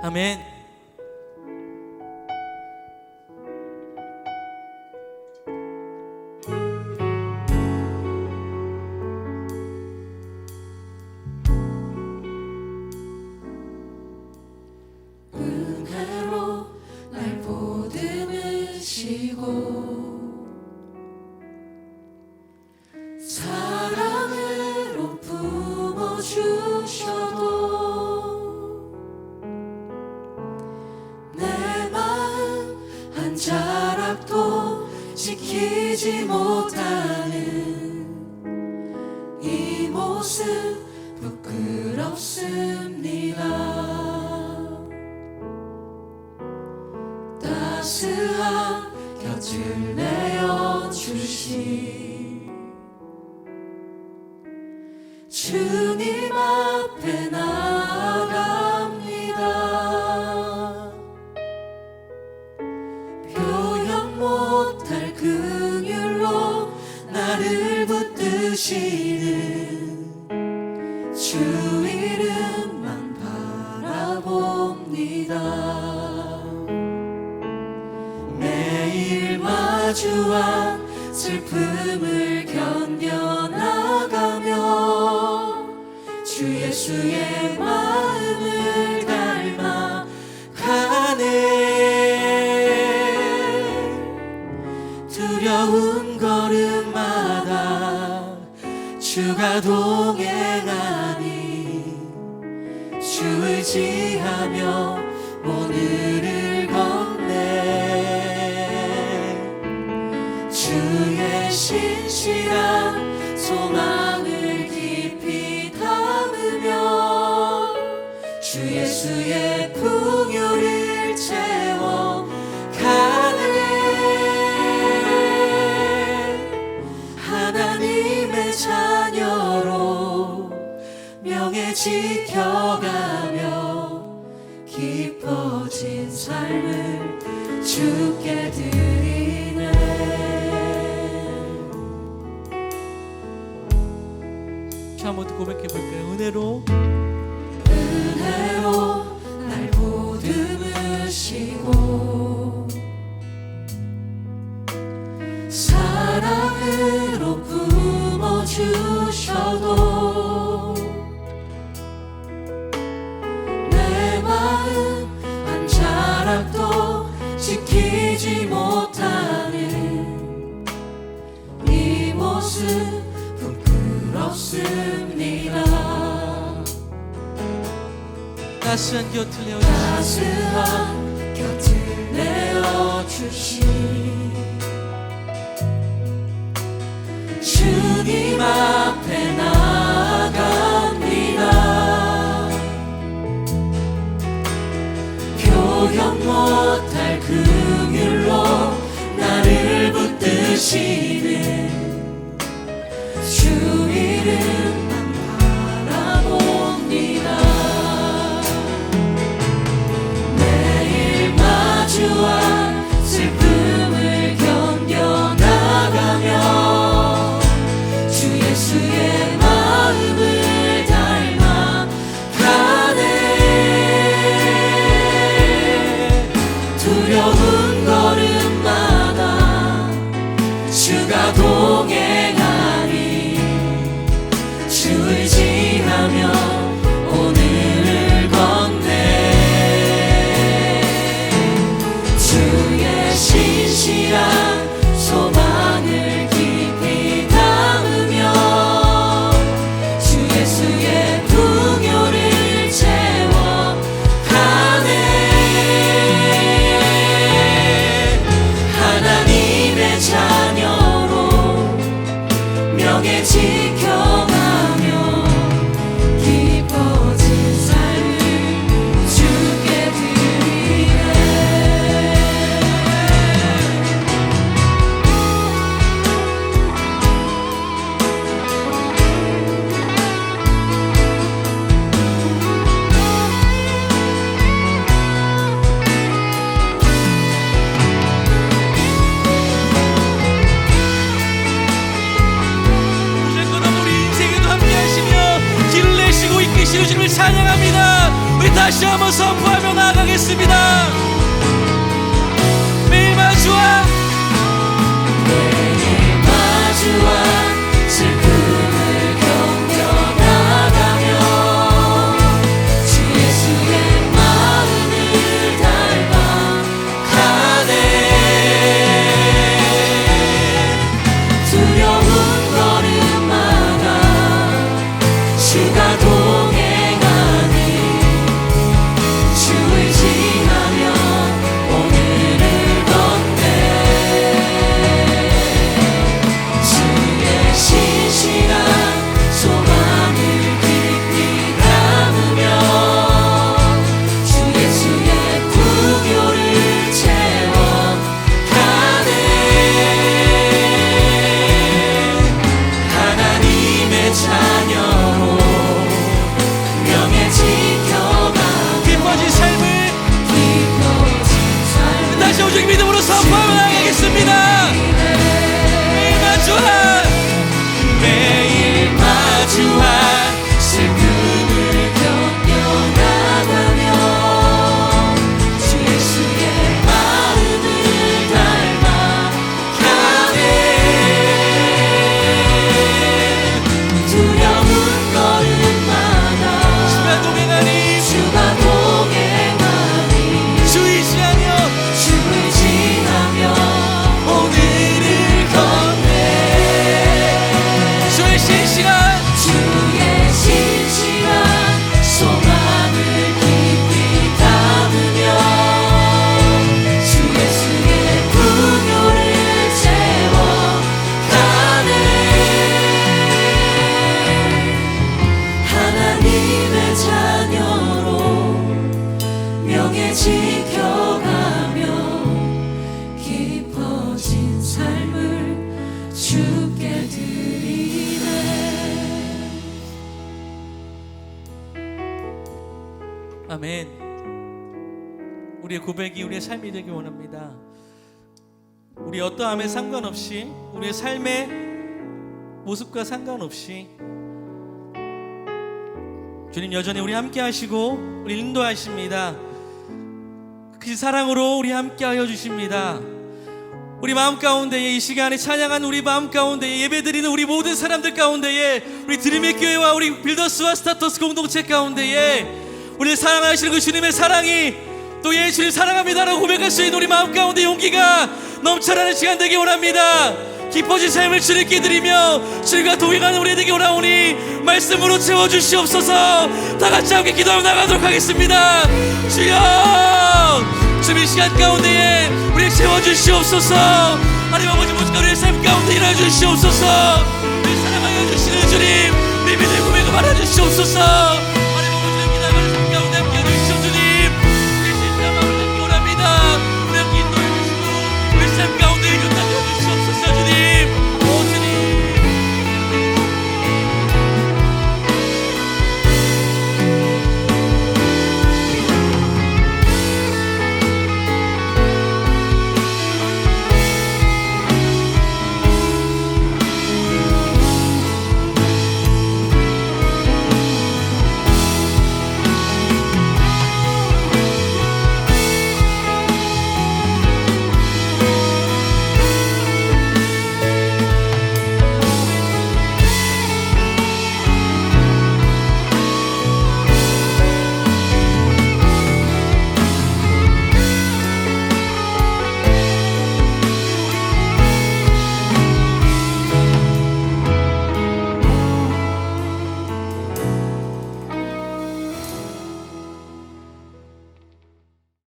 아멘. 은혜로 날 보듬으시고 한 자락도 지키지 못하는 이 모습 부끄럽습니다. 따스한 곁을 내어 주시 주님 앞에 나 주 예수의 마음을 닮아 가네. 두려운 걸음마다 주가 동행하니 주 의지하며 오늘을 걷네. 주의 신실한 소망 예수의 풍요를 채워 가네. 하나님의 자녀로 명예 지켜가며 깊어진 삶을 주께 드리네. 자, 한번 고백해 볼까요? 은혜로. 은혜로 사랑으로 품어주셔도 내 마음 한 자락도 지키지 못하는 이 모습 부끄럽습니다. 따스한 곁을 내어 주시 따스한 곁을 내어 주시 앞에 나갑니다. 표현 못할 긍휼로 나를 붙드시 주의 신실한 찬양합니다. 우리 다시 한번 선포하며 나가겠습니다. 아멘. 우리의 고백이 우리의 삶이 되기 원합니다. 우리 어떠함에 상관없이 우리의 삶의 모습과 상관없이 주님 여전히 우리 함께 하시고 우리 인도하십니다. 그 사랑으로 우리 함께 하여 주십니다. 우리 마음 가운데에 이 시간에 찬양한 우리 마음 가운데에 예배드리는 우리 모든 사람들 가운데에 우리 드림의 교회와 우리 빌더스와 스타터스 공동체 가운데에 우리를 사랑하시는 그 주님의 사랑이 또 예수님 사랑합니다라고 고백할 수 있는 우리 마음 가운데 용기가 넘쳐나는 시간 되기 원합니다. 깊어진 삶을 주님께 드리며 주님과 동행하는 우리 되기 원하오니 말씀으로 채워주시옵소서. 다 같이 함께 기도하며 나가도록 하겠습니다. 주여 주님 이 시간 가운데에 우리 채워주시옵소서. 하나님 아버지 모습과 우리의 삶 가운데 일어나 주시옵소서. 우리 사랑하여 주시는 주님 우리 믿음의 고백을 말해 주시옵소서